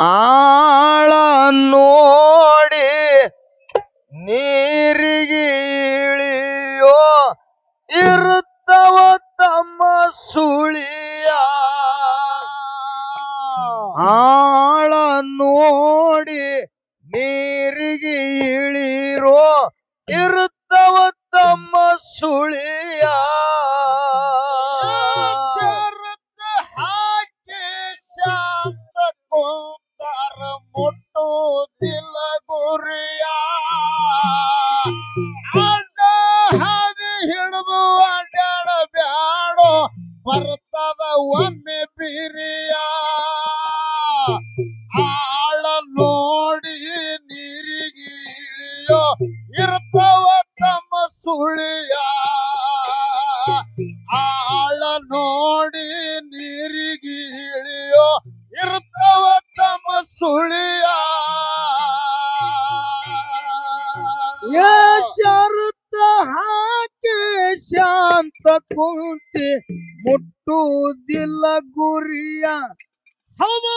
ಆಳ ನೋಡಿ ನೀರಿಗಿಳಿಯೋ ಇರುತ್ತವ ತಮ್ಮ ಸುಳಿಯ. ಆಳ ನೋಡಿ ನೀರಿಗೆ ಇಳಿರೋ ಇರುತ್ತವ ತಮ್ಮ ಸುಳಿಯ ಗುರಿಯ ಕುಂತಿ ಮುಟ್ಟುವುದಿಲ್ಲ ಗುರಿಯ. ಹೌದು!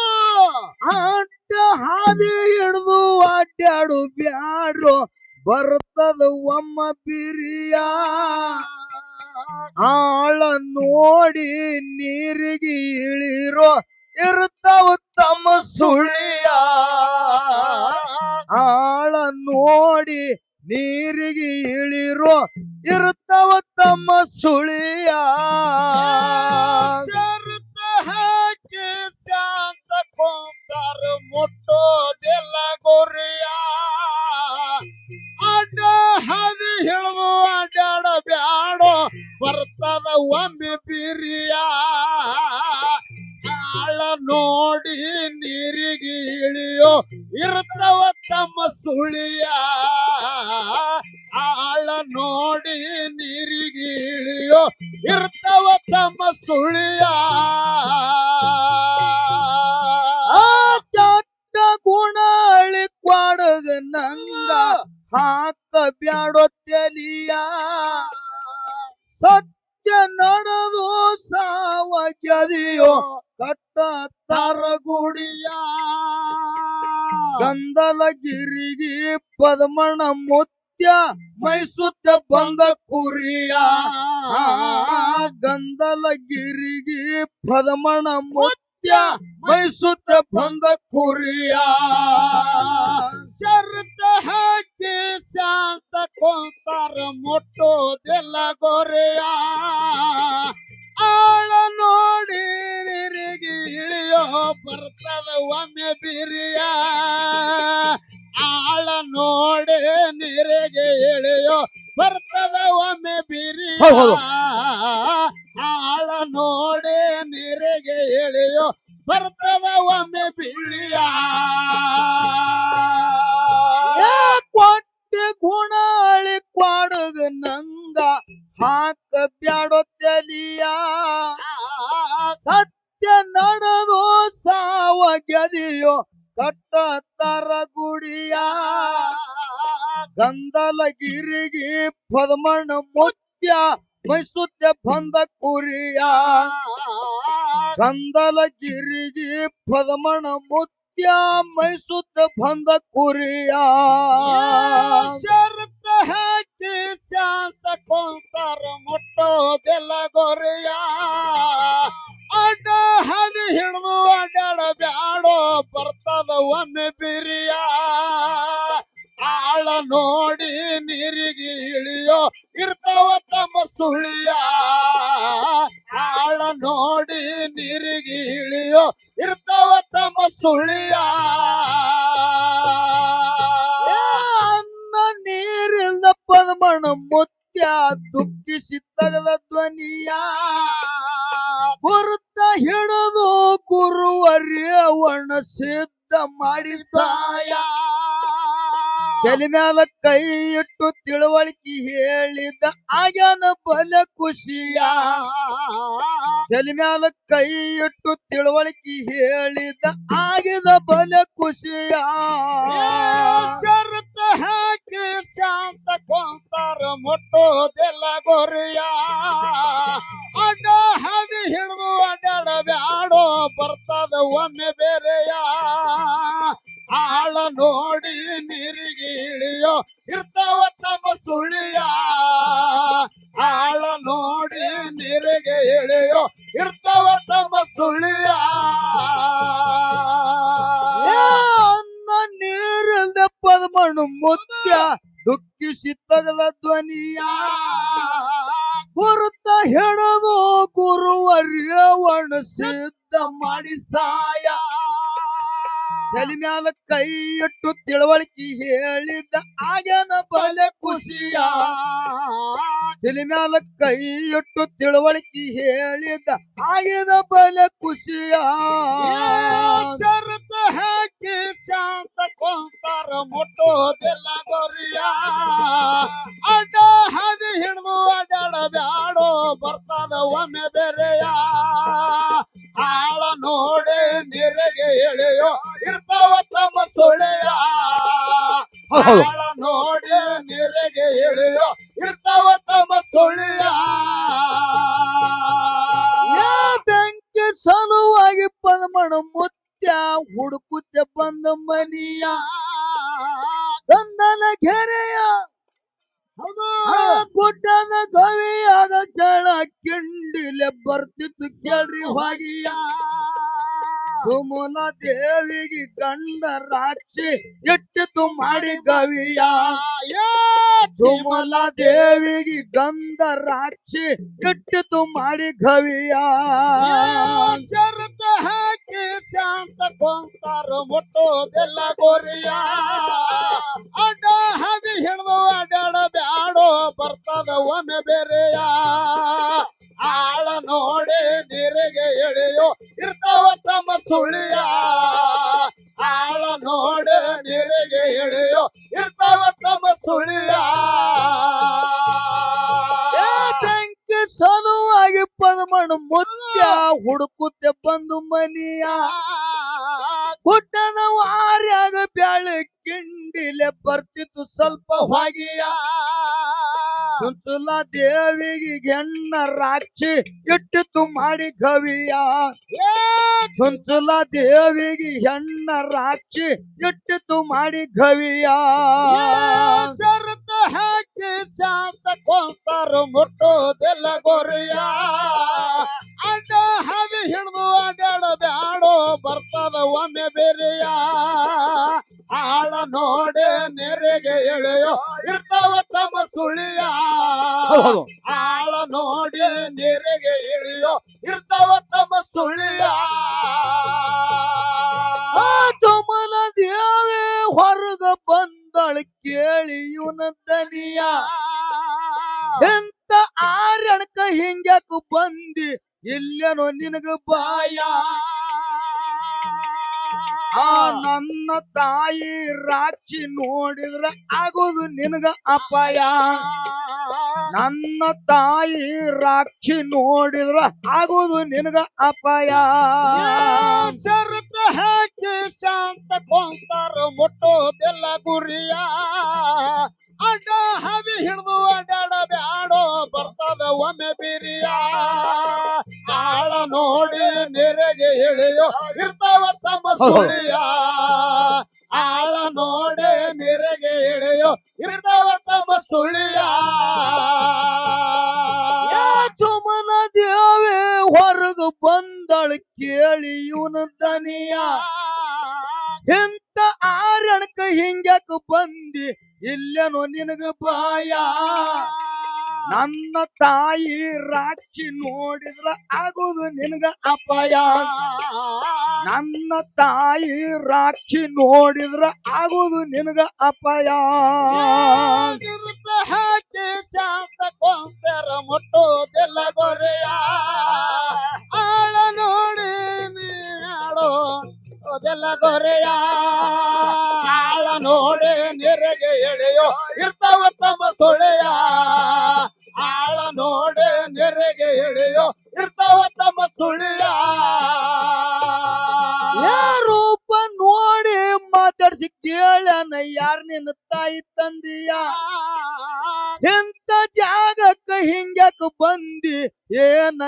ಅಡ್ಡ ಹಾದಿ ಹಿಡಿದು ಅಡ್ಡಾಡು ಬ್ಯಾಡ್ರು, ಬರ್ತದ ಒಮ್ಮ ಬಿರಿಯ. ಆಳ ನೋಡಿ ನೀರಿಗೆ ಇಳಿರೋ ಇರ್ತಾವ ತಮ್ಮ ಸುಳಿಯ. ಆಳ ನೋಡಿ ನೀರಿಗೆ ಇಳಿರೋ ಇರುತ್ತವ ತಮ್ಮ ಸುಳಿಯ. ಶರತ ಹಾಕಿ ಶಾಂತ ಕೊಂತಾರ ತೆಲಿಯ ಸತ್ಯ ನಡೆದು ಸಾವ ಗೆದಿಯೋ ಕಟ್ಟ ತರ ಗುಡಿಯ ಗಂಧಲಗಿರಿಗೆ ಪದ್ಮಣ ಮುತ್ಯ ಮೈಸುತ್ತ ಬಂದ ಕುರಿಯ? ಗಂಧಲಗಿರಿಗೆ ಪದ್ಮಣ ಮುತ್ಯ ಮೈಸುತ್ತ ಬಂದ ಕುರಿಯ ಶರತ ಹಾಕಿ ಶಾಂತ ಕೊಂತಾರ ಮುಟ್ಟೋದೆಲ್ಲ ಗೊರೆಯ ಆಳ ನೋಡಿ ನೀರಿಗೆ ಇಳಿಯೋ ಬರ್ತದ ಒಮ್ಮೆ ಬಿರಿಯ ಆಳ ನೋಡಿ ನೀರಿಗೆ ಇಳಿಯೋ ಬರ್ತದ ಒಮ್ಮೆ ಬಿರಿಯ ಹೌದ್ ಹೌದು. ಆಳ ನೋಡಿ ನೀರಿಗೆ ಬರ್ತದ ಒಮ್ಮೆ ಬಿಳಿಯ. ಕೊಟ್ಟೆ ಗುಣ ಅಳಿ ಕ್ವಾಡಗ ನಂಗ ಹಾಕ ಬ್ಯಾಡೋ ತೆಲಿಯ. ಸತ್ಯ ನಡೆದು ಸಾವ ಗೆದಿಯೋ ಕಟ್ಟತ್ತರ ಗುಡಿಯ. ಗುಡಿಯ ಗಂಧಲಗಿರಿಗೆ ಪದ್ಮಣ ಮುತ್ಯ ಮೈಸುತ್ತ ಬಂದ ಕುರಿಯ ಗಂಧಲಗಿರಿಗೆ ಪದಮಣ ಮುತ್ಯ ಮೈಸುತ್ತ ಬಂದ ಕುರಿಯ ಶರತ ಹಾಕಿ ಶಾಂತ ಕೊಂತಾರ ಮುಟ್ಟೋದೆಲ್ಲ ಗೊರಿಯ. ಅಡ್ಡ ಹದಿ ಹಿಡಿದು ಅಡ್ಡಾಡ ಬ್ಯಾಡೋ ಬರ್ತದ ಒಮ್ಮೆ ಬಿರಿಯ. ಆಳ ನೋಡಿ ನೀರಿಗೆ ಇಳಿಯೋ ಇರ್ತಾವ ತಮ್ಮ ಸುಳಿಯ ಆಗಿದ ಬಲ ಖುಷಿಯ. ದುಃಖಿಸಿ ತಗದ ಧ್ವನಿಯ ಕುರುತ ಹೆಣದು ಗುರುವರ್ಯವಣ ಸಿದ್ಧ ಮಾಡಿ ಸಾಯ ತಲೆ ಮ್ಯಾಲ ಕೈ ಇಟ್ಟು ತಿಳುವಳಿಕೆ ಹೇಳಿದ ಆಗೇನ ಬಲೆ ಖುಷಿಯ ತಲೆ ಮ್ಯಾಲ ಕೈ ಇಟ್ಟು ತಿಳುವಳಿಕೆ ಹೇಳಿದ ಆಗಿನ ಬಲೆ ಖುಷಿಯ ಶರತ ಹಾಕಿ ಶಾಂತ ಕೊಂತಾರ ಮುಟ್ಟೋದೆಲ್ಲ ಗೊರಿಯ ಅಡ್ಡ ಹಾದಿ ಹಿಡಿದು ಅಡ್ಡಾಡ ಬ್ಯಾಡೋ ಬರ್ತದ ಒಮ್ಮೆ ಬೆರೆಯ. ಹೌದು. ಆಳ ರಾಕ್ಷಿ ಇಟ್ಟಿತು ಮಾಡಿ ಗವಿಯ. ಜುಮಲ ದೇವಿಗೆ ಗಂಧ ರಾಕ್ಷಿ ಗವಿಯಾ ಮಾಡಿ ಗವಿಯ. ಶರತ ಹಾಕಿ ಶಾಂತ ಕೊಂತಾರು ಮುಟ್ಟೋದೆಲ್ಲ ಗೋರಿಯ. ಅಡ್ಡ ಹದಿ ಹಿಡಿದು ಅಡ್ಡಾಡ ಬ್ಯಾಡೋ ಬರ್ತದ ಒಮ್ಮೆ ಬೇರೆಯ. ಆಳ ನೋಡಿ ನೀರಿಗೆ ಎಳೆಯೋ ಇರ್ತಾವ ತಮ್ಮ ಸುಳಿಯ ಆಳ ನೋಡಿ ನೀರಿಗೆ ಎಳೆಯೋ ಇರ್ತಾವ ತಮ್ಮ ಸುಳಿಯ ಬೆಂಕಿ ಸಲುವಾಗಿ ಪದಮಣ ಮುತ್ಯ ಹುಡುಕುತ್ತೆ ಬಂದು ಮನಿಯ. ಗುಡ್ಡನ ವಾರ್ಯಾಗ ಬ್ಯಾಳೆ ಕಿಂಡಿಲೆ ಬರ್ತಿತ್ತು ಸ್ವಲ್ಪ ಹೊಗೆಯ. ಚುಂಚುಲ ದೇವಿಗೆ ಹೆಣ್ಣ ರಾಕ್ಷಿ ಇಟ್ಟಿತ್ತು ಮಾಡಿ ಕವಿಯ ಚುಂಚುಲ ದೇವಿಗೆ ಹೆಣ್ಣ ರಾಕ್ಷಿ ಇಟ್ಟಿತ್ತು ಮಾಡಿ ಕವಿಯ ಶರತ ಹಾಕಿ ಶಾಂತ ಕೊಂತಾರು ಮುಟ್ಟೋದೆಲ್ಲ ಗೊರಿಯ. ಅಡ್ಡ ಹಾವಿ ಹಿಡಿದು ಅಡ್ಡಾಡ ಬ್ಯಾಡೋ ಬರ್ತದ ಒಮ್ಮೆ ಬೇರೆಯ. ಆಳ ನೋಡೆ ನೆರೆಗೆ ಎಳೆಯೋ ಇರ್ತಾವ ತಮ್ಮ ಹೌದು. ಆಳ ನೋಡಿ ನೆರೆಗೆ ಇಳಿಯೋ ಇರ್ತಾವ ತಮ್ಮ ಸುಳಿಯ ತುಮನ ದೇವೇ ಹೊರಗ ಬಂದಳು ಕೇಳಿ ಇವನ ದನಿಯ. ಎಂತ ಆರಣಕ ಹಿಂಗ್ಯಾಕ ಬಂದಿ ಇಲ್ಲೇನೋ ನಿನಗ ಬಾಯ. ಆ ನನ್ನ ತಾಯಿ ರಾಕ್ಷಿ ನೋಡಿದ್ರೆ ಆಗೋದು ನಿನಗ ಅಪಾಯ. ನನ್ನ ತಾಯಿ ರಾಕ್ಷಿ ನೋಡಿದ್ರ ಆಗೋದು ನಿನಗ ಅಪಾಯ. ಶರತ ಹಾಕಿ ಶಾಂತ ಕೊಂತಾರ ಮುಟ್ಟೋದೆಲ್ಲ ಗುರಿಯ. ಅಡ್ಡ ಹದಿ ಹಿಡಿದು ಅಡ್ಡಾಡ ಬ್ಯಾಡೋ ಬರ್ತದ ಒಮ್ಮೆ ಬಿರಿಯ. ಆಳ ನೋಡಿ ನೆರೆಗೆ ಎಳೆಯೋ ಇರ್ತಾವ ತಮ್ಮ ಸುಳಿಯ. ಆಳ ನೋಡಿ ನೆರೆಗೆ ಎಳೆಯೋ ಇರ್ತಾವ ತಮ್ಮ ಸುಳಿಯ. ಏ ತಾಯಿ ರಾಕ್ಷಿ ನೋಡಿದ್ರ ಆಗೋದು ನಿನಗ ಅಪಾಯ. ನನ್ನ ತಾಯಿ ರಾಕ್ಷಿ ನೋಡಿದ್ರ ಆಗೋದು ನಿನಗ ಅಪಾಯ. ಹಾಕಿ ಚಾತ ಕೊಂತರ ಮುಟ್ಟೋದೆಲ್ಲ ಗೊರೆಯ. ಆಳ ನೋಡಿ ನೀಳೋ ಅದೆಲ್ಲ ಗೊರೆಯ. ಆಳ ನೋಡಿ ನೆರೆಗೆ ಎಳೆಯೋ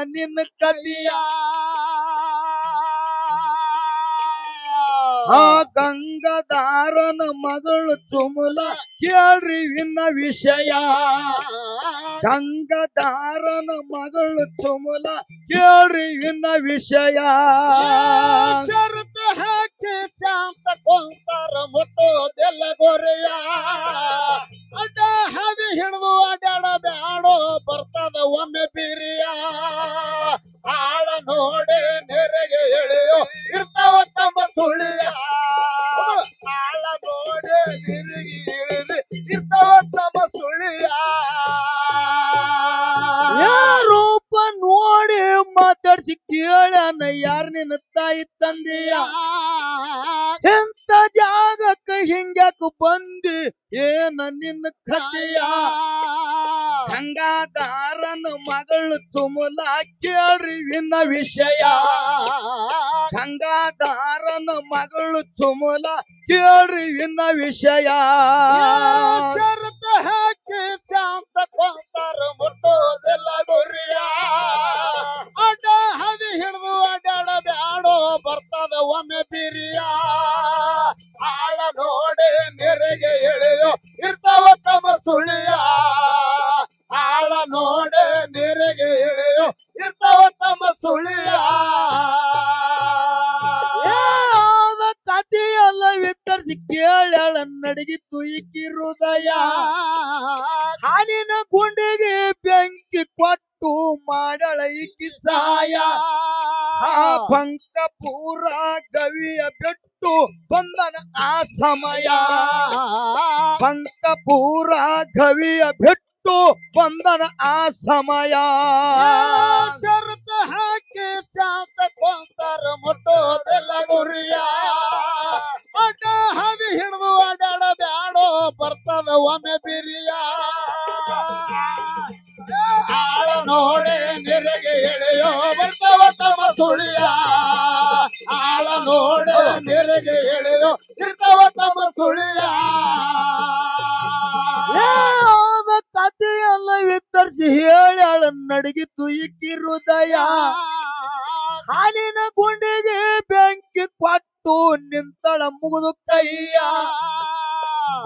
ನಿನ್ನ ಕಲಿಯ ಆ ಗಂಗಾಧಾರನ ಮಗಳು ತುಮುಲ ಕೇಳ್ರಿ ಇನ್ನ ವಿಷಯ. ಗಂಗಾಧಾರನ ಮಗಳು ತುಮುಲ ಕೇಳ್ರಿ ಇನ್ನ ವಿಷಯ. ಶರತ್ ಹಾಕಿ ಶಾಂತ ಕೊಂತಾರ ಮುಟ್ಟೋದೆಲ್ಲ ಗೊರೆಯ. ಅಡ್ಡ ಹದಿ ಹಿಡಿದು ಅಡ್ಯಾಡ ಬ್ಯಾಡೋ ಬರ್ತದ ಒಮ್ಮೆ ಬಿರಿಯ. ಆಳ ನೋಡೆ ನೆರೆಗೆ ಎಳೆಯೋ ಇರ್ತಾವ ತಮ್ಮ ಸುಳಿಯ ಆಳ ನೋಡೆ ನೆರೆಗೆ ಇಳಿರಿ ಇರ್ತಾವ ತಮ್ಮ ಸುಳಿಯ ಏ ರೂಪ ನೋಡಿ ಮಾತಾಡ್ಸಿ ಕೇಳನ ಯಾರ್ ನಿನ್ನ ತಾಯಿ ತಂದೆಯ. ಎಂತ ಜಾಗಕ್ಕ ಹಿಂಗ್ಯಾಕ ಬಂದಿ? ಏನ ನಿನ್ನ ಕಥೆಯ ಗಂಗಾಧಾರನ ಮಗಳು ತುಮುಲ ಕೇಳ್ರಿ ಇನ್ನ ವಿಷಯ. ಗಂಗಾಧಾರನ ಮಗಳು ತುಮುಲ ಕೇಳ್ರಿ ಇನ್ನ ವಿಷಯ. ಶರತ ಹಾಕಿ ಶಾಂತ ಕೊಂತಾರ ಮುಟ್ಟೋದೆಲ್ಲ ಗುರಿಯ. ಅಡ್ಡ ಹದಿ ಹಿಡಿದು ಅಡ್ಡಾಡ ಬ್ಯಾಡೋ ಬರ್ತದ ಒಮ್ಮೆ ಬಿರಿಯ. ಆಳ ನೋಡೆ ನೆರೆಗೆ ಸಮಯ. ನಿಂತಳ ಮುಗಿದು ಕೈಯ.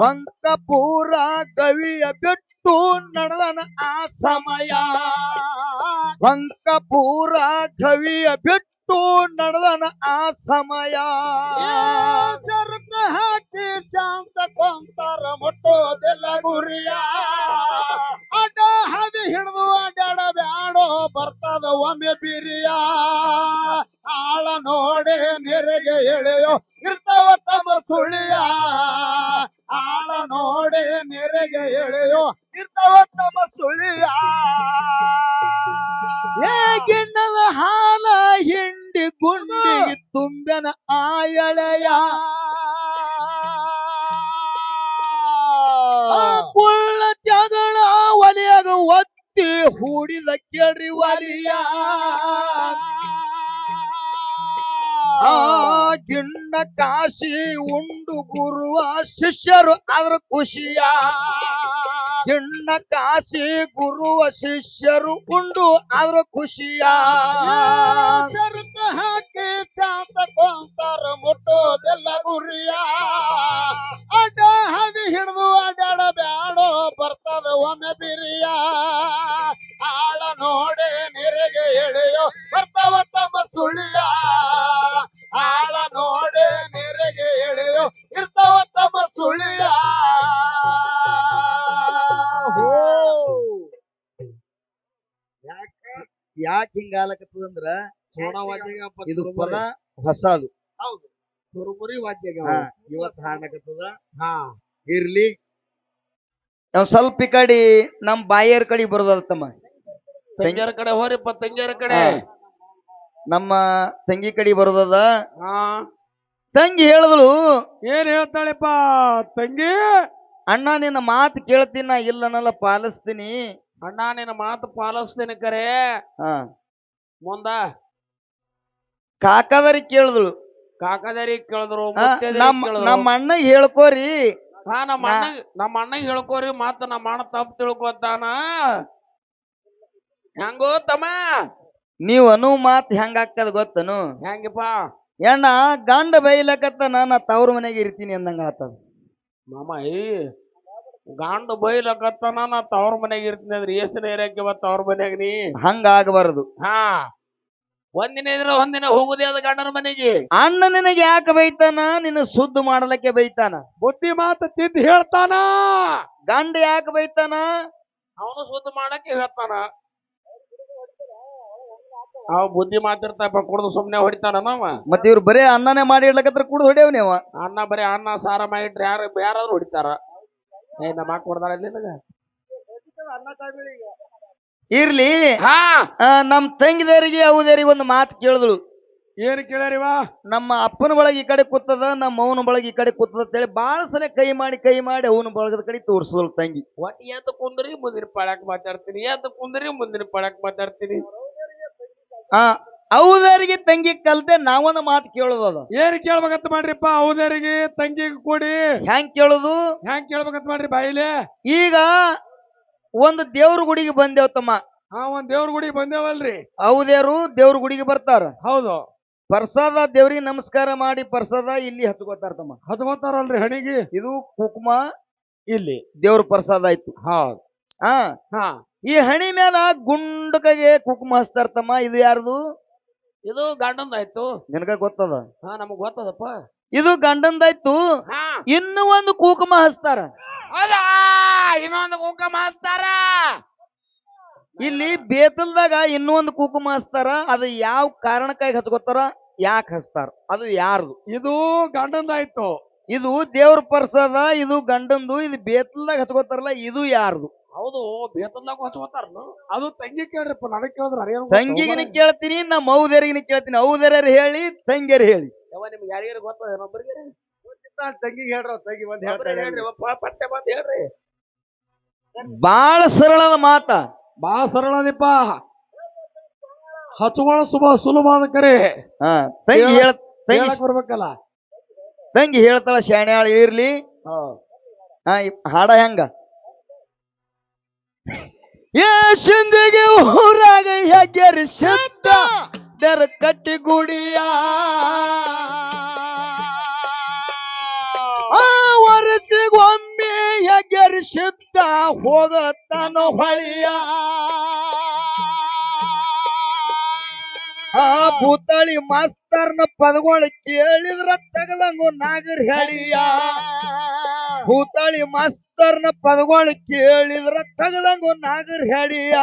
ಪಂಕಪೂರ ಗವಿಯ ಬಿಟ್ಟು ನಡೆದನ ಆ ಸಮಯ. ಪಂಕಪೂರ ಗವಿಯ ಬಿಟ್ಟು ನಡೆದನ ಆ ಸಮಯ. ಹಾಕಿ ಶಾಂತ ಕೊಂತಾರ ಮುಟ್ಟೋದೆಲ್ಲ ಗುರಿಯ. ಅಡ ಹಾದಿ ಹಿಡಿದು ಅಡ್ಡಾಡ ಬ್ಯಾಡೋ ಬರ್ತದ ಒಮ್ಮೆ ಬಿರಿಯ. ಆಳ ನೋಡೆ ನೆರೆಗೆ ಎಳೆಯೋ ಇರ್ತಾವ ತಮ್ಮ ಸುಳಿಯ ಆಳ ನೋಡೆ ನೆರೆಗೆ ಎಳೆಯೋ ಇರ್ತಾವ ತಮ್ಮ ಸುಳಿಯ ಏ ಗಿಣ್ಣದ ಹಾಲ ಹಿಂಡಿ ಗುಂಡಿ ತುಂಬೆನ ಆ ಹೂಡಿದ ಕೇಳ್ರಿ ವಾಲಿಯ. ಗಿಣ್ಣ ಕಾಶಿ ಉಂಡು ಗುರುವ ಶಿಷ್ಯರು ಅದ್ರ ಖುಷಿಯ. ಗಿಣ್ಣ ಕಾಶಿ ಗುರುವ ಶಿಷ್ಯರು ಉಂಡು ಅದ್ರ ಖುಷಿಯ. ಇದು ಪದ ಹೊಸದು. ಹೌದು. ತುರುಮುರಿ ಇವತ್ ಹಾಡಕತ್ತದ. ಹಾ. ಇರ್ಲಿ. ಸ್ವಲ್ಪ ಈ ಕಡೆ ನಮ್ ಬಾಯಿಯರ್ ಕಡೆ ಬರೋದದ ತಮ್ಮ. ತಂಗಿಯರ ಕಡೆ ಹೋರಿಪ್ಪ ತಂಗಿಯರ ಕಡೆ. ನಮ್ಮ ತಂಗಿ ಕಡೆ ಬರೋದದ. ಹಾ. ತಂಗಿ ಹೇಳಿದ್ಲು ಏನ್ ಹೇಳ್ತಾಳೆಪ್ಪ ತಂಗಿ? ಅಣ್ಣ ನಿನ್ನ ಮಾತು ಕೇಳ್ತೀನ ಇಲ್ಲನಲ್ಲ ಪಾಲಿಸ್ತೀನಿ. ಅಣ್ಣ ನಿನ್ನ ಮಾತು ಪಾಲಿಸ್ತೀನಿ ಕರೆ. ಹಾ. ಮುಂದ ಕಾಕಾದರಿ ಕೇಳಿದಳು ಕಾಕದರಿ ಕೇಳಿದ್ರು ಮತ್ತೆ ನಮ್ಮ. ನಮ್ಮ ಅಣ್ಣ ಹೇಳ್ಕೋರಿ. ಹಾ ನಮ್ಮ ಅಣ್ಣ ನಮ್ಮ ಅಣ್ಣ ಹೇಳ್ಕೋರಿ ಮತ್ತ ನಮ್ಮ ಅಣ್ಣ ತಪ್ಪು ತಿಳ್ಕೊತಾನ. ಹೆಂಗೋ ತಮ್ಮ? ನೀವ್ ಅನು ಮಾತ್ ಹೆಂಗ ಹಾಕದ ಗೊತ್ತನು? ಹೆಂಗಪ್ಪ? ಎಣ್ಣ ಗಂಡ ಬೈಲಕತ್ತ ನಾ ತವ್ರ ಮನೆಗೆ ಇರ್ತೀನಿ ಅಂದಂಗ ಆತದ. ಮಾಮ ಏ ಗಂಡ ಬೈಲಕತ್ತನ ನಾ ತವ್ರ ಮನೆಗೆ ಇರ್ತೀನಿ ಅಂದ್ರೆ ಎಷ್ಟು ನೇರಕ್ಕೆ ಬತ್ತ ಅವ್ರ ಮನೆಗೆ ನೀ? ಹಂಗ ಆಗಬಾರದು. ಹಾ. ಒಂದಿನ ಇದ್ರೆ ಒಂದಿನ ಹೋಗುದೇ ಅದ ಗಂಡನ ಮನೆಗೆ. ಅಣ್ಣ ನಿನಗೆ ಯಾಕೆ ಬೈತಾನ? ನಿನ್ನ ಸುದ್ದ ಮಾಡಲಕ್ಕೆ ಬೈತಾನ. ಬುದ್ಧಿ ಮಾತು ತಿದ್ದು ಹೇಳ್ತಾನ? ಗಂಡ ಯಾಕೆ ಬೈತಾನ? ಅವನು ಸುದ್ದ ಮಾಡಕ್ಕೆ ಹೇಳ್ತಾನ. ಅವ ಬುದ್ಧಿ ಮಾತಿರ್ತಾಪ ಕುಡ್ದು ಸುಮ್ನೆ ಹೊಡಿತಾನ ಮತ್ತೆ ಮತ್ ಇವ್ರು ಬರೇ ಅನ್ನನೇ ಮಾಡಿ ಇಡ್ಲಕತ್ರ ಕುಡ್ದು ಹೊಡೆಯವ್ ನೀವ ಅನ್ನ ಬರೀ ಅನ್ನ ಸಾರ ಮಾಡಿಟ್ರೆ ಯಾರು ಯಾರಾದ್ರೂ ಹೊಡಿತಾರ. ಏ ನಮ್ಮ ಅಕ್ಕ ಅನ್ನ ಇಲ್ಲಿ ನಿನಗ? ಇರ್ಲಿ. ಹಾ. ಆ, ನಮ್ ತಂಗಿದರಿಗೆ ಅವದೇರಿಗೆ ಒಂದು ಮಾತು ಕೇಳಿದಳು. ಏನ್ ಕೇಳ್ಯಾರಿವ ನಮ್ಮ ಅಪ್ಪನ ಬಳಗ ಈ ಕಡೆ ಕೂತದ ನಮ್ಮ ಅವನ ಬಳಗ ಈ ಕಡೆ ಕೂತದ ಅಂತೇಳಿ ಬಾಳ ಸಲ ಕೈ ಮಾಡಿ ಕೈ ಮಾಡಿ ಅವನ ಬಳಗದ ಕಡೆ ತೋರಿಸಿದ್ಳು ತಂಗಿ. ಒಟ್ಟು ಎದ್ದು ಕುಂದ್ರಿ ಮುಂದಿನ ಪಾಳ್ಯಾಕ್ ಮಾತಾಡ್ತೀನಿ ಎದ್ದು ಕುಂದ್ರಿ ಮುಂದಿನ ಪಾಳ್ಯಾಕ್ ಮಾತಾಡ್ತೀನಿ. ಆ ಅವದರಿಗೆ ತಂಗಿ ಕಲ್ತೆ ನಾವೊಂದು ಮಾತು ಕೇಳೋದದ ಏನ್ ಕೇಳ್ಬೇಕಂತ ಮಾಡ್ರಿಪ್ಪ ಹೌದರಿಗೆ ತಂಗಿಗೆ ಕೂಡಿ? ಹೆಂಗ್ ಕೇಳೋದು? ಹ್ಯಾಂಗ್ ಕೇಳ್ಬೇಕಂತ ಮಾಡ್ರಿ ಬಾಯಿಲೆ? ಈಗ ಒಂದು ದೇವ್ರ ಗುಡಿಗೆ ಬಂದೇವ್ ತಮ್ಮ. ಹಾ ಒಂದ್ ದೇವ್ರ ಗುಡಿಗೆ ಬಂದೇವಲ್ರಿ. ಹೌದೇರು ದೇವ್ರ ಗುಡಿಗೆ ಬರ್ತಾರ. ಹೌದು. ಪ್ರಸಾದ ದೇವ್ರಿಗೆ ನಮಸ್ಕಾರ ಮಾಡಿ ಪ್ರಸಾದ ಇಲ್ಲಿ ಹತ್ಕೋತಾರ ತಮ್ಮ. ಹತ್ಕೋತಾರಲ್ರಿ ಹಣಿಗೆ? ಇದು ಕುಕುಮ ಇಲ್ಲಿ. ದೇವ್ರ ಪ್ರಸಾದ ಆಯ್ತು. ಹೌದು. ಹಾ. ಹಾ. ಈ ಹಣಿ ಮೇಲ ಗುಂಡಕಗೆ ಕುಕುಮ ಹಚ್ತಾರ ತಮ್ಮ. ಇದು ಯಾರ್ದು? ಇದು ಗಂಡಂದಾಯ್ತು. ನಿನಗ ಗೊತ್ತದ? ಹಾ ನಮಗ್ ಗೊತ್ತದಪ್ಪ. ಇದು ಗಂಡಂದಾಯ್ತು. ಹಾ. ಇನ್ನು ಒಂದು ಕುಕುಮ ಹಚ್ತಾರ. ಹೌದಾ? ಇನ್ನೊಂದು ಕುಂಕ ಹಚ್ತಾರ? ಇಲ್ಲಿ ಬೇತಲ್ದಾಗ ಇನ್ನೂ ಒಂದು ಕುಕುಮ ಹಚ್ತಾರ. ಅದು ಯಾವ ಕಾರಣಕ್ಕಾಗಿ ಹಚ್ಕೋತಾರ? ಯಾಕೆ ಹಚ್ತಾರ? ಅದು ಯಾರ್ದು? ಇದು ಗಂಡಂದಾಯ್ತು. ಇದು ದೇವ್ರ ಪರ್ಸದ ಇದು ಗಂಡಂದು ಇದು ಬೇತಲ್ದಾಗ ಹಚ್ಕೋತಾರಲ್ಲ ಇದು ಯಾರ್ದು? ಹೌದು ಬೇತಲ್ದಾಗ ಹಚ್ಕೋತಾರ ಅದು ತಂಗಿ ಕೇಳ್ರಿಪ್ಪ ನನಗೆ ಕೇಳಿದ್ರ ತಂಗಿಗಿನ ಕೇಳ್ತೀನಿ ನಮ್ಮ ಮೌದೇರಿಗಿನ ಕೇಳ್ತೀನಿ. ಔದೇರ್ಯರು ಹೇಳಿ ತಂಗಿಯರು ಹೇಳಿ. ಯಾವ ನಿಮ್ಗೆ ಯಾರಿಗಾರ ಗೊತ್ತದ? ಒಬ್ಬರಿಗೆ ತಂಗಿಗೆ ಹೇಳ್ರ ತಂಗಿ ಬಂದ್ ಹೇಳ್ರಿ ಪಟ್ಟೆ ಬಂದ್ ಹೇಳ್ರಿ. ಬಾಳ ಸರಳದ ಮಾತ. ಬಾ ಸರಳದಿಪ್ಪ ಹಚ್ಕೊಳ್ಳೋ ಸುಭ ಸುಲಭವಾದ ಕರೆ. ಹಾ ತಂಗಿ ಹೇಳ ತಂಗಿ ಹೇಳಕ್ ಬರ್ಬೇಕಲ್ಲ? ತಂಗಿ ಹೇಳ್ತಾಳ ಶಾಣ್ಯಾಳ ಇರ್ಲಿ. ಹಾ. ಹಾಡ ಹೆಂಗ? ಏ ಸಿಂದಿಗೆ ಊರಾಗ ಹೆಗ್ಗೆರಿ ಶಬ್ದ. ದರ ಕಟ್ಟಿ ಗುಡಿಯ ಆ ವರ್ಷಗೊಮ್ಮೆ ಹೆಗ್ಗೆರಿ ಸಿದ್ಧ ಹೋಗತ್ತಾನೋ ಹೊಳಿಯ. ಆ ಭೂತಳಿ ಮಾಸ್ತರ್ನ ಪದಗಳು ಕೇಳಿದ್ರ ತೆಗದಂಗು ನಾಗರ್ ಹೇಳಿಯ. ಭೂತಾಳಿ ಮಾಸ್ತರ್ನ ಪದಗಳು ಕೇಳಿದ್ರ ತೆಗದಂಗು ನಾಗರ್ ಹೇಳಿಯ.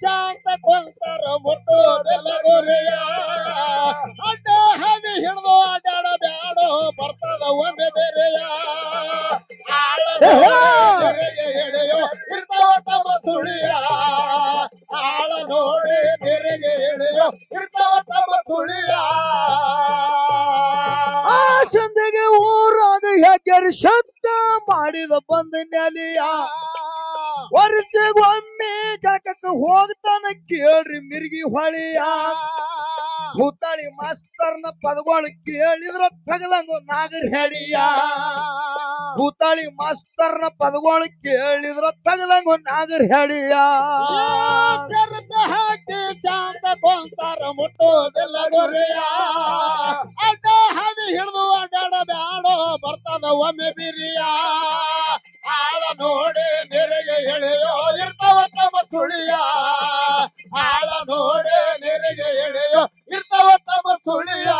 ಶಾಂತ ಕೊಂತಾರ ಮುಟ್ಟೋದೆಲ್ಲ ಗುರಿಯ? ಅಡ್ಡ ಹಾದಿ ಹಿಡಿದು ಅಡ್ಡಾಡ ಹೊಳಿಯ ಭೂತಾಳಿ ಮಾಸ್ತರ್ನ ಪದಗಳು ಕೇಳಿದ್ರ ತೆಗದಂಗು ನಾಗರ್ ಹೆಡಿಯ. ಭೂತಾಳಿ ಮಾಸ್ತರ್ನ ಪದಗಳು ಕೇಳಿದ್ರ ತೆಗದಂಗು ನಾಗರ್ ಹೆಡಿಯ. ಹಾಕಿ ಶಾಂತ ಕೊಂತಾರ ಮುಟ್ಟೋದೆಲ್ಲ ಗೊರೆಯ ಅಡ್ಡ ಹಾದಿ ಹಿಡಿದು ಅಡ್ಡಾಡ ಬ್ಯಾಡೋ ಬರ್ತದ ಒಮ್ಮೆ ಬಿರಿಯ ಆಳ ನೋಡಿ ನೆರೆಗೆ ಎಳೆಯೋ ಇರ್ತಾವ ತಮ್ಮ ನೋಡೆ ನೆರೆಗೆ ಎಳೆಯೋ ಇರ್ತಾವ ತಮ್ಮ ಸುಳಿಯ